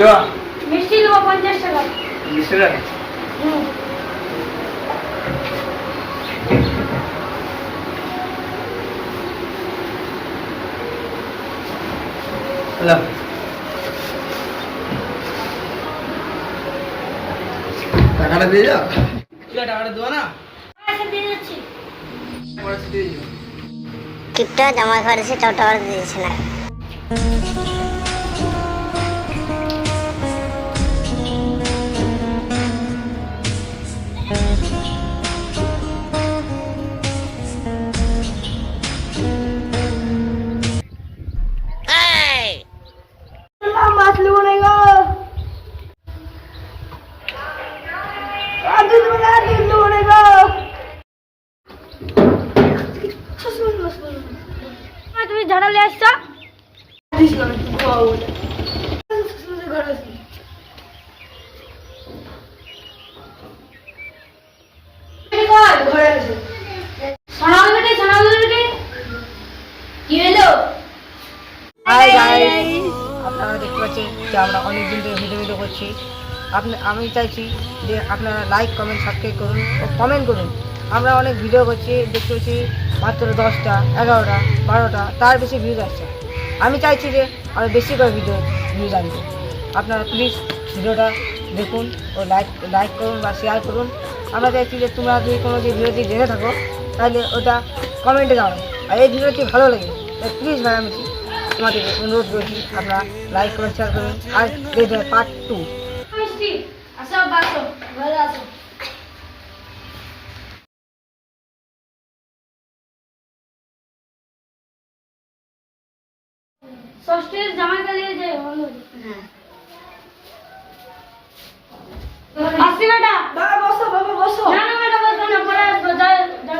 দেওয়া? মিষ্টি দেবো পঞ্চাশ টাকা। টাকা হ্যালো। টাকাটা দিয়ে যাও। টাকাটা দেবো না? জামা করেছে টোটো করে দিয়েছে না। দেখতে পাচ্ছেন যে আমরা অনেক দিন ধরে ভিডিও ভিডিও করছি। আপনি, আমি চাইছি যে আপনারা লাইক কমেন্ট সাবস্ক্রাইব করুন ও কমেন্ট করুন। আমরা অনেক ভিডিও করছি, দেখতে পাচ্ছি মাত্র দশটা, এগারোটা, বারোটা, তার বেশি ভিউজ আসছে। আমি চাইছি যে আরও বেশি করে ভিডিও ভিউজ আনব আপনারা প্লিজ ভিডিওটা দেখুন ও লাইক লাইক করুন বা শেয়ার করুন। আমরা চাইছি যে তোমরা যদি কোনো যে ভিডিওটি জেনে থাকো, তাহলে ওটা কমেন্টে জানাও। আর এই ভিডিওটি ভালো লাগে প্লিজ ভাই, আমি তোমাদের অনুরোধ করছি, আপনারা লাইক করুন শেয়ার করুন। আর পার্ট টু আসো বাসো ঘরে আসো ষষ্ঠীর জামাই কালিয়ে যে বন্ধু? আসি বেটা। বাবা বসো বাবা বসো। না না বেটা বলব না পরে আসব যা যা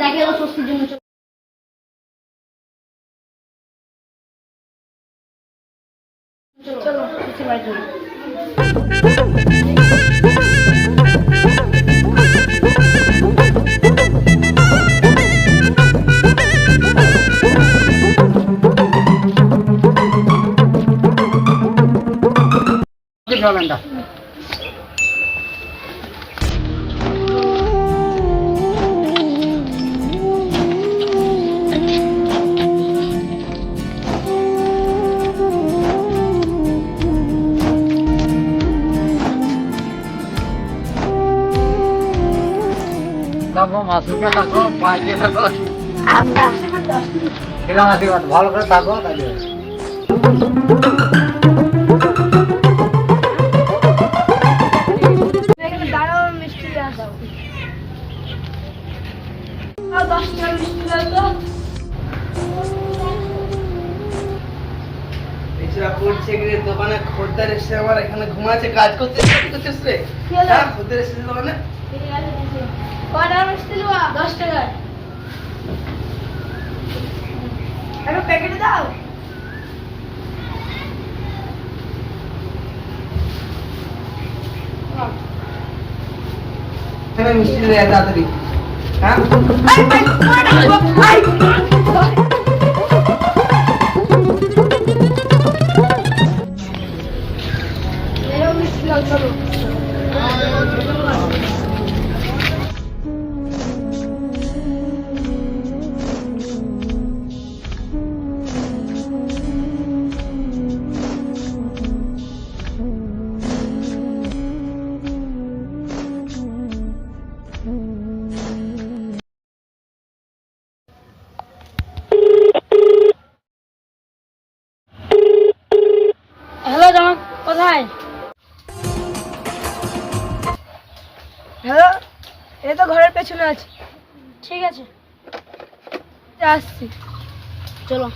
দেখে ষষ্ঠীর জন্য। চলে- চলো কিছু বাড়ি চলো থাকো মাসুকে থাকো পাইকে থাকো। এরকম আশীর্বাদ ভালো করে থাকো তাহলে। করছে কি রে দোকানে খদ্দের এসে আমার এখানে ঘুমাচ্ছে কাজ করতে কি করছিস রে কি হলো? হ্যাঁ খদ্দের দোকানে? কটা মিষ্টি দেবো দশ টাকা একটা প্যাকেটে দাও। মিষ্টি তাড়াতাড়ি। হ্যাঁ? কোথায়? হ্যালো? এই তো ঘরের পেছনে আছে। ঠিক আছে। আসছি চলো।